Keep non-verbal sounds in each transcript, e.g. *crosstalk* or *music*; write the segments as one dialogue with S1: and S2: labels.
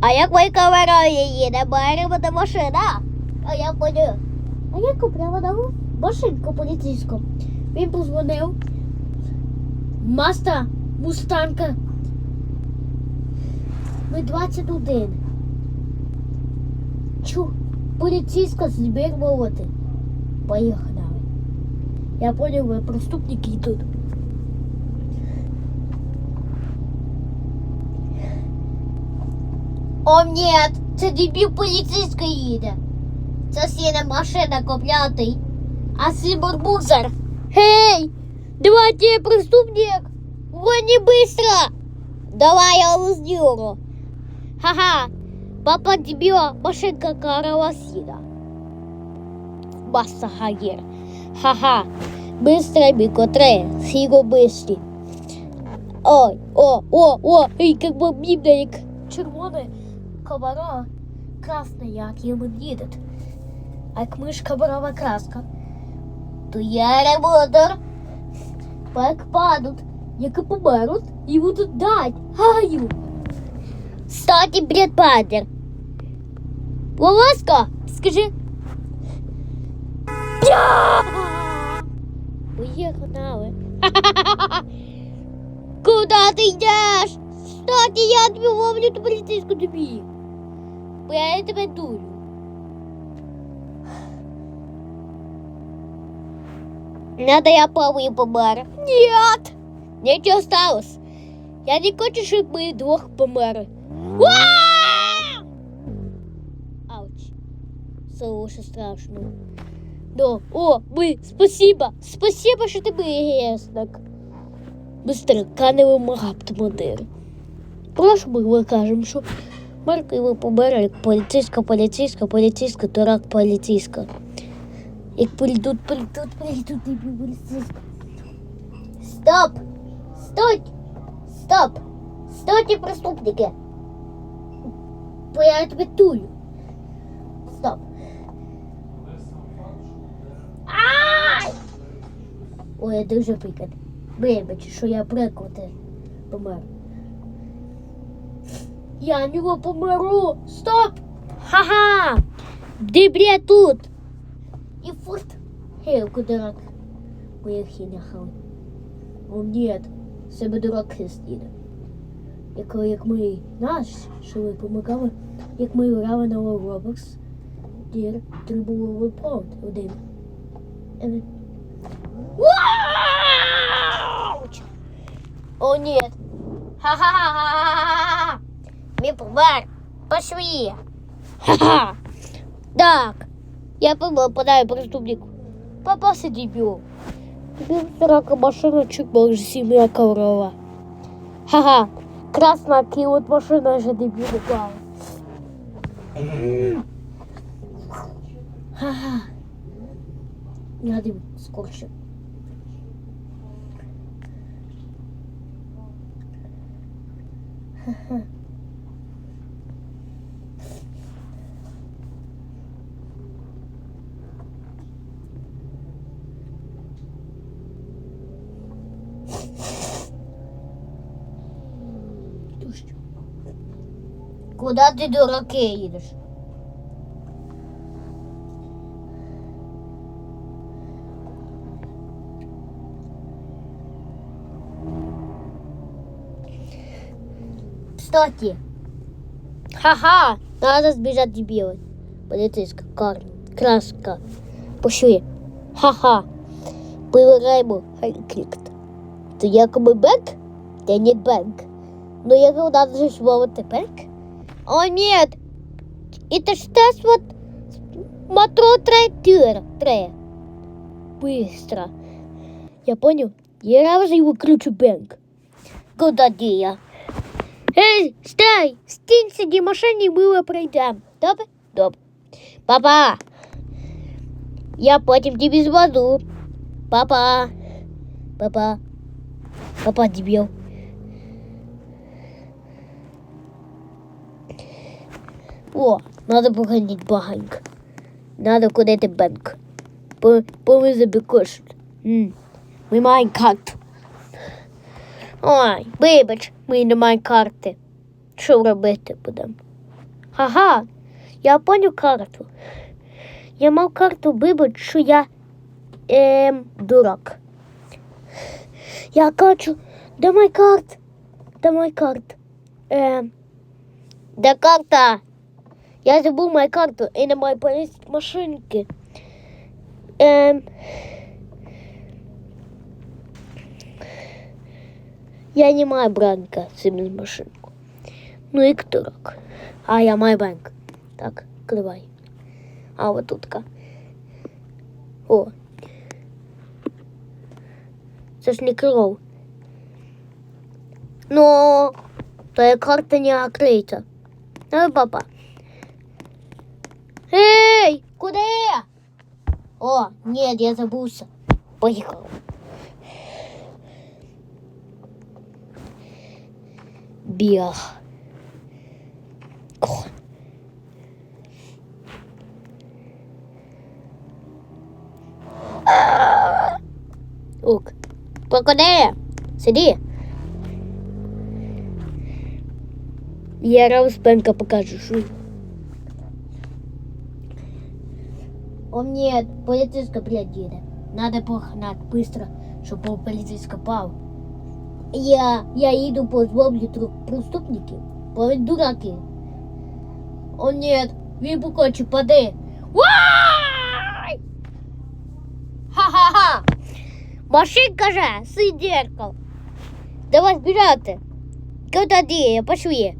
S1: А як моя камера їде, беремо до машина. А я поняв. А я купляла нову машинку поліцейську. Він позвонив. Маста Мустанка. Ми 21. Чу, поліцейська збір молоти. Поїхали. Я понял, ви преступники йдуть. О, нет, це дебіл поліцейська їде. Це сіна машина коплятий. А Сибурбузер. Гей, давайте преступник. Гони быстро. Давай я узню. Ха-ха. Папа дебила, машинка каравасина. Баста Хагер. Ха-ха. Быстро, Микотре. Сиго быстрей. Ой, о, о, о, и как бы мимник. Червоне Комара, красне, як йому їдет. А як мишка борова краска, то я ремонтер. Як падуть, як і померуть, і будуть дать. Гаю. Кстати, бред падер. Ловаска, скажи. Уехали. *laughs* Куда ты идешь? Кстати, я тебе ловлю ту полицейскую тобі. Бо я тебе дую. Надо я плаваю помер. Нет! Нічого сталося. Я не хочу, щоб ми двох померли. Ауч. Це страшно. Да. О, мы, спасибо. Спасибо, що ти вияснок. Быстро канево магап-тмодир. Прошу ми кажемо, що Марко його побере, поліцейська, поліцейська, поліцейська, дурак, поліцейська. Як прийдуть, прийдуть, прийдуть, і поліцейська. Стоп! Стойте! Стоп! Стойте, преступники! Бо я тебе тую. Стоп. Ай! Ой, я дуже прикат. Вибач, що я прикоти помер. Я не померу. Стоп! Ха-ха! Дебря тут! И фурт. Хелку дурак. Поїхали нахай. О, нет. Себе дурак хистіде. Як, як ми наш, що ми помагали, як ми грали на Roblox, дір треба було поут один. Е! О, нет. Ха-ха-ха! Помер. Пошли. Ха-ха. Так. Я попадаю преступнику. Попался дебил. Дебил сорока машина чуть больше семья коврова. Ха-ха. Красная вот машина же дебил упала. Ха-ха. Надо скорше. Куда ты, дураки, едешь? Кстати. Ха-ха, надо сбежать дебилы. Полицейская кар... краска. Пошли. Ха-ха. Проверяємо конфликт. Це якоби бэнк? Це не бэнк. Но я когда же слово бэнк? О, нет. Это ж тест вот метро трактир. Тре. Быстро. Я понял. Я уже выключу бэнк. Куда я? Ей, стай! Стінь сиді в машині, ми його пройдемо. Добре? Добре. Папа! Я потім тебе звону. Папа. Папа. Папа дебил. О, надо погонять баганько. Надо бенк. Бо, бо ми забікошуть. Ми. Ой, вибач, ми не маємо карти. Що робити? Ага, я понял карту. Я мав карту вибити, що я ем, дурак. Я кажу, де мой карт? Де карт? Ем, де карта? Я забув мою карту і не маю поліції машинки. Ем, я не маю бранка з машинку. Ну і дурак. А я маю банк. Так, кривай. А вот тут-ка. О. Це ж не кров. Ну, твоя карта не открыта. Ну, папа. Эй, куда? О, нет, я забылся. Поехал. Біг. О. Ок. Покуди? Сиди. Я Рауспенка покажу. Шу. О, нет, полицейская, блядь, деда. Надо погнать быстро, чтобы полицейский пал. Я, я иду по злоблю преступники, по дураки. О, нет, він покоче. Вай! Ха-ха-ха! Машинка же, сидеркал. Давай збирати. Куда де? Пошли.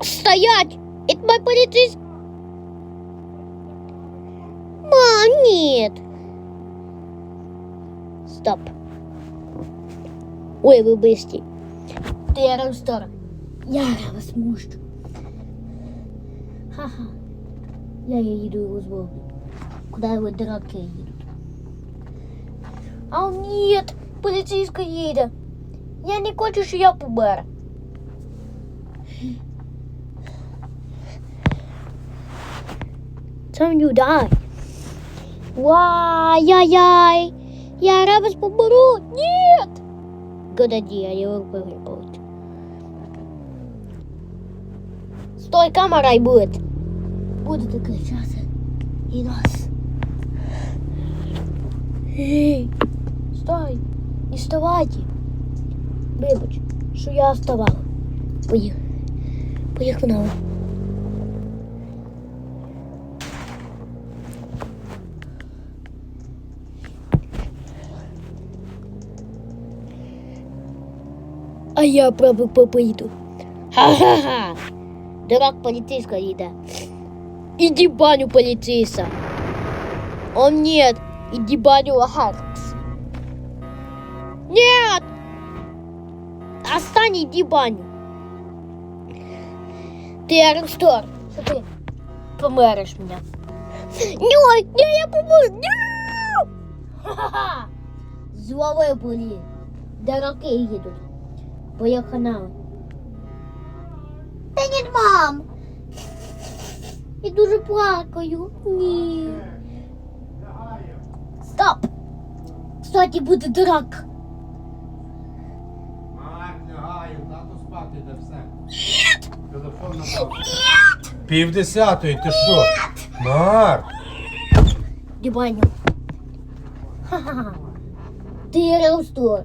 S1: Стоять! Это мой полицейский. Мам, нет. Стоп. Ой, вы быстрый. Ты Аэростор. Я вас мущу. Ха-ха. Я їду його зловлю. Куда его дураки едут? А нет, полицейская едет. Я не хочу, що я помер. Time you die. Вай-яй-яй. Я рабас побору. Нет. Good idea, я его погребал. Стой, камера и будет. Будет кричати. І нас. Ей, стой, не вставайте. Вибач, що я вставала. Поїхали. Поїхали. А я право попойду. Ха-ха-ха. Дурак полицейского їде. Иди баню, полицейса. О, нет. Иди баню, Харкс. Нет! Остань, иди баню. Ты Арстор. Что ты померешь меня? Ой, не, я помру. Ха-ха-ха. Зловив були. Дураки їдуть. Поїхали. Та ні, мам. І дуже плакаю. Ні. Стоп! Кстати, буде дурак.
S2: Лягаю, тато спати йде все. Телефон напав. Пів десятої, ти що? Марк!
S1: Дібаню. Ха-ха. Ти Ростор.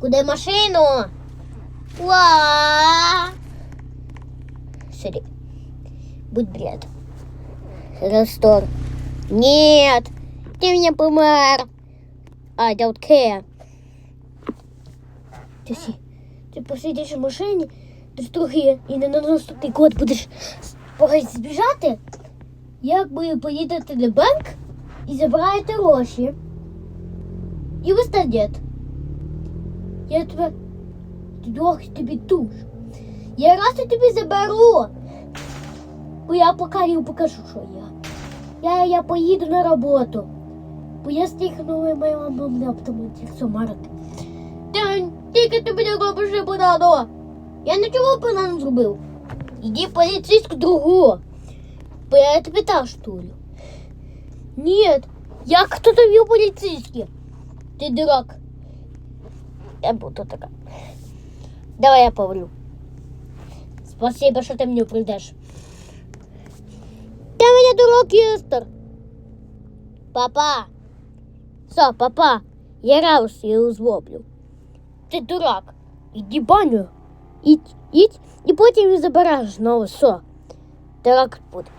S1: Куди машину? Сиди. Будь бред. Ростор. Нет. Ты меня помер. I don't care. Сі- ти посидиш в машині, ти ж трохи і не на наступний год будеш погать збіжати, якби поїдете на банк і забираєте гроші. І ви стадет. Я тебе трохи тобі тушу. Я раз і тобі заберу. Бо я покажу, покажу, що я. Я, я поїду на роботу. Бо я стихнула моя мама мене автоматі. Та тільки тобі не робиш банану. Я нічого банану зробив. Іди поліцейську другу. Бо я тебе та штулю. Нет, я кто-то вел полицейский. Ты дурак. Я буду такая. Давай я поврю. Спасибо, що ти мені прийдеш. Ти мене дурак, Єстер. Папа. Все, папа, я раз його злоблю. Ти дурак. Іди в баню. Ідь, ідь, і потім забереш знову. Все. Дурак буде.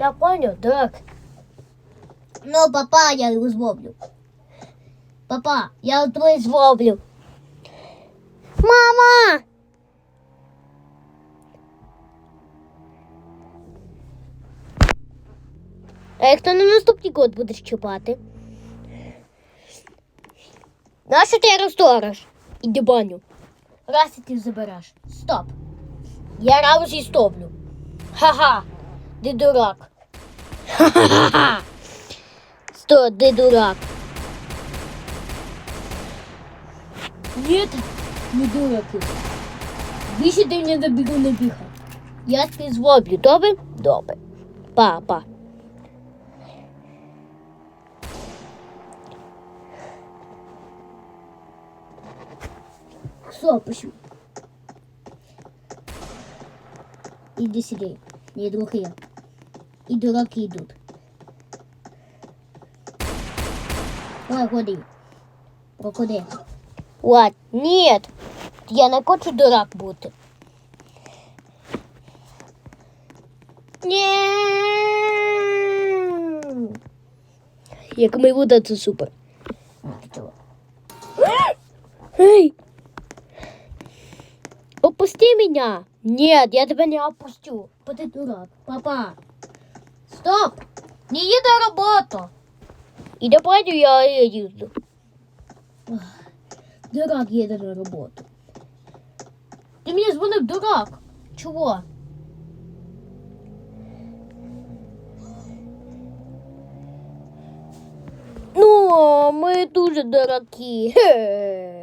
S1: Я понял, дурак. Ну, папа, я його зловлю. Папа, я тебе зловлю. Мама! А як то на наступний год будеш чіпати? Нащо ти розториш? Іди баню. Раз і ти забереш. Стоп. Я раз і стоплю. Ха-ха. Ти дурак. Ха-ха-ха. Сто, ти дурак. Нет, не дурак. Більше ти не добігу не бігай. Я тебе злоблю, добре? Добре. Папа. Все, пошли. Иди сюда. Не друг я. И дураки идут. Ой, ходи. Покуди. What? Нет. Я не хочу дурак бути. Як ми буде, це супер. Эй! Опусти меня! Нет, я тебя не опустю. Вот ты дурак. Папа. Стоп! Не еду на работу. И давай я езжу. Дурак їде на роботу. Ти мені дзвонив дурак. Чого? Ну, ми дуже дураки. Хе.